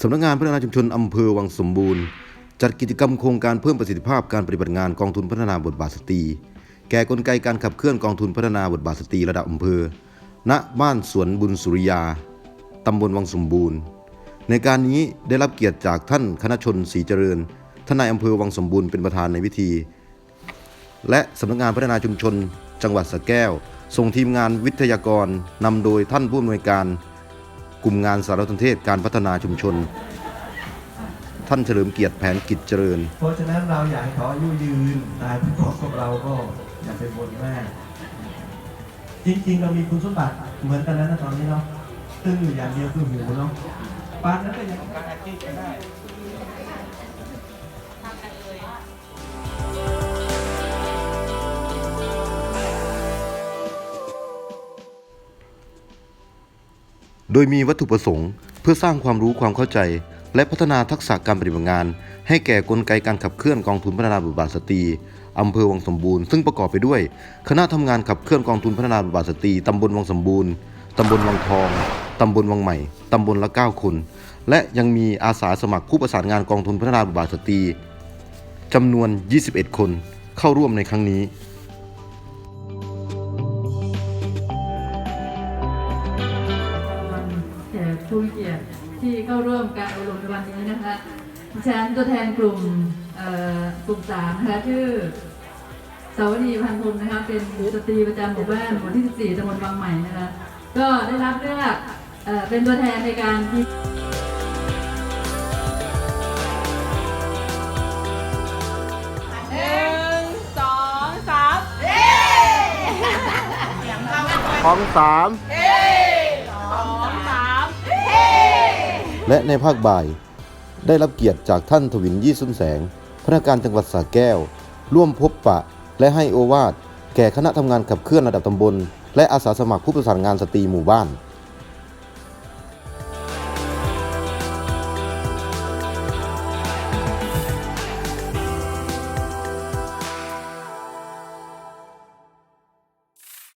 สำนักงานพัฒนาชุมชนอำเภอวังสมบูรณ์ จัดกิจกรรมโครงการเพิ่มประสิทธิภาพการปฏิบัติงานกองทุนพัฒนาบทบาทสตรี แก่กลไกการขับเคลื่อนกองทุนพัฒนาบทบาทสตรีระดับอำเภอ ณ บ้านสวนบุญสุริยา ตำบลวังสมบูรณ์ ในการนี้ได้รับเกียรติจากท่านคณะชนศรีเจริญ ท่านนายอำเภอวังสมบูรณ์เป็นประธานในพิธี และสำนักงานพัฒนาชุมชน จังหวัดสระแก้ว ส่งทีมงานวิทยากรนำโดยท่านผู้อำนวยการ กลุ่มงานสารสนเทศการพัฒนาชุมชน ท่านเฉลิมเกียรติแผนกิจเจริญ เพราะฉะนั้นเราอยากให้เขาอายุยืนตายพวกกับเราก็อย่าไปบ่นมาก จริงๆ เรามีคุณสมบัติเหมือนกันแล้วนะตอนนี้เนาะตึงอยู่อย่างเดียวคือหูเนาะปานนั้นก็ยังทำอาชีพได้ โดยมีวัตถุประสงค์ เพื่อสร้างความรู้ความเข้าใจ และพัฒนาทักษะการปฏิบัติงาน ให้แก่กลไกการขับเคลื่อนกองทุนพัฒนาบทบาทสตรีอำเภอวังสมบูรณ์ซึ่งประกอบไปด้วย คณะทำงานขับเคลื่อนกองทุนพัฒนาบทบาทสตรีตำบลวังสมบูรณ์ตำบลวังทองตำบลวังใหม่ตำบลละเก้าคน และยังมีอาสาสมัครผู้ประสานงานกองทุนพัฒนาบทบาทสตรีจำนวน 21 คนเข้าร่วมในครั้งนี้ ผู้มีเกียรติที่เข้าร่วมการอบรมในวันนี้นะคะดิฉันตัวแทนกลุ่มเอ่อกลุ่มสามนะคะชื่อสาวนีพันธุ์พรมนะคะเป็นสตรีประจำหมู่บ้านหมู่ที่ 14ตำบลบางใหม่นะคะก็ได้รับเลือกเอ่อเป็นตัวแทนในการที่หนึ่งสองสามเและในภาคบ่าย ได้รับเกียรติจากท่านทวินยี่สุนแสง พนักงานจังหวัดสระแก้ว ร่วมพบปะ และให้โอวาทแก่คณะทำงานขับเคลื่อนระดับตำบล และอาสาสมัครผู้ประสานงานสตรีหมู่บ้าน